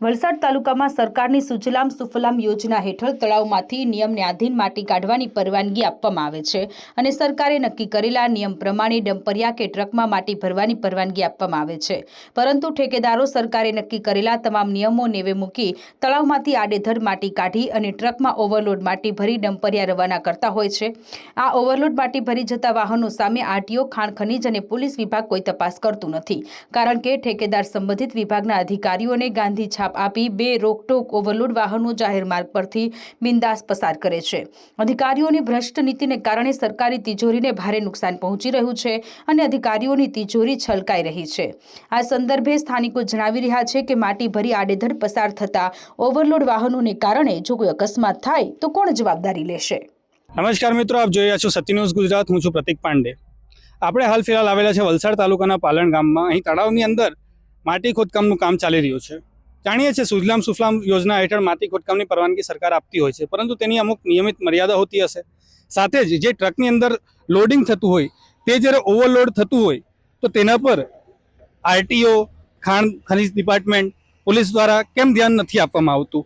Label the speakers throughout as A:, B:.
A: વલસાડ તાલુકામાં સરકારની સુજલામ સુફલામ યોજના હેઠળ તળાવમાંથી નિયમને આધીન માટી કાઢવાની પરવાનગી આપવામાં આવે છે અને સરકારે નક્કી કરેલા નિયમ પ્રમાણે ડમ્પરિયા કે ટ્રકમાં માટી ભરવાની પરવાનગી આપવામાં આવે છે. પરંતુ ઠેકેદારો સરકારે નક્કી કરેલા તમામ નિયમો નેવે મૂકી તળાવમાંથી આડેધડ માટી કાઢી અને ટ્રકમાં ઓવરલોડ માટી ભરી ડમ્પરિયા રવાના કરતા હોય છે. આ ઓવરલોડ માટી ભરી જતા વાહનો સામે આરટીઓ, ખાણ ખનીજ અને પોલીસ વિભાગ કોઈ તપાસ કરતું નથી. કારણ કે ઠેકેદાર સંબંધિત વિભાગના અધિકારીઓને ગાંધી છાપ આપી બે રોકટોક ઓવરલોડ વાહનો જાહેર માર્ગ પરથી બિંદાસ પસાર કરે છે. અધિકારીઓની ભ્રષ્ટ નીતિને કારણે સરકારી તિજોરીને ભારે નુકસાન પહોંચી રહ્યું છે અને અધિકારીઓની તિજોરી છલકાઈ રહી છે. આ સંદર્ભે સ્થાનિકો જણાવી રહ્યા છે કે માટી ભરી આડેધડ પસાર થતા ઓવરલોડ વાહનોને કારણે જો કોઈ અકસ્માત થાય, તો કોણ જવાબદારી લેશે?
B: નમસ્કાર મિત્રો, આપ જોઈ રહ્યા છો સત્ય ન્યૂઝ ગુજરાત. હું છું પ્રતિક પાંડે. આપણે હાલ ફિલહાલ આવેલા છે વલસાડ તાલુકાના પાલણ ગામમાં. અહીં તળાવની અંદર માટી ખોદકામનું કામ ચાલી રહ્યું છે. જાણીએ છીએ સુજલામ સુફલામ યોજના હેઠળ માટી ખોદકામની પરવાનગી સરકાર આપતી હોય છે, પરંતુ તેની અમુક નિયમિત મર્યાદા હોતી હશે. સાથે જ જે ટ્રકની અંદર લોડિંગ થતું હોય, તે જ્યારે ઓવરલોડ થતું હોય, તો તેના પર આરટીઓ, ખાણ ખનિજ ડિપાર્ટમેન્ટ, પોલીસ દ્વારા કેમ ધ્યાન નથી આપવામાં આવતું?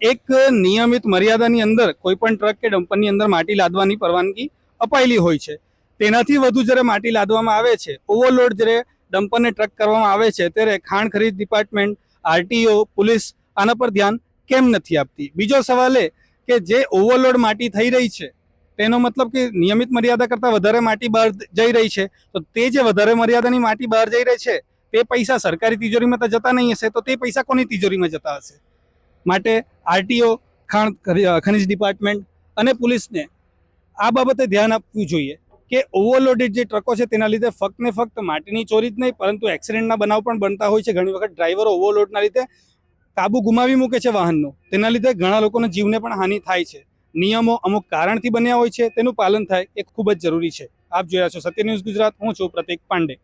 B: એક નિયમિત મર્યાદાની અંદર કોઈપણ ટ્રક કે ડમ્પરની અંદર માટી લાદવાની પરવાનગી અપાયેલી હોય છે. તેનાથી વધુ જ્યારે માટી લાદવામાં આવે છે, ઓવરલોડ જ્યારે ડમ્પરને ટ્રક કરવામાં આવે છે, ત્યારે ખાણ ખરીદ ડિપાર્ટમેન્ટ આરટીઓ, પોલીસ આના પર ધ્યાન કેમ નથી આપતી? બીજો સવાલ એ કે જે ઓવરલોડ માટી થઈ રહી છે, તેનો મતલબ કે નિયમિત મર્યાદા કરતાં વધારે માટી બહાર જઈ રહી છે, તો તે જે વધારે મર્યાદાની માટી બહાર જઈ રહી છે, તે પૈસા સરકારી તિજોરીમાં તો જતા નહીં હશે, તો તે પૈસા કોની તિજોરીમાં જતા હશે? માટે આરટીઓ, ખાણ ખનિજ ડિપાર્ટમેન્ટ અને પોલીસને આ બાબતે ધ્યાન આપવું જોઈએ. કે ઓવરલોડેડ જે ટ્રકો છે તેના લીધે ફક્ત ને ફક્ત માટીની ચોરી જ નહીં, પરંતુ એક્સિડન્ટના બનાવ પણ બનતા હોય છે. ઘણી વખત ડ્રાઈવરો ઓવરલોડના લીધે કાબુ ગુમાવી મૂકે છે વાહનનો. તેના લીધે ઘણા લોકોના જીવને પણ હાનિ થાય છે. નિયમો અમુક કારણથી બન્યા હોય છે, તેનું પાલન થાય એ ખૂબ જ જરૂરી છે. આપ જોયા છો સત્ય ન્યૂઝ ગુજરાત, હું છું પ્રતિક પાંડે.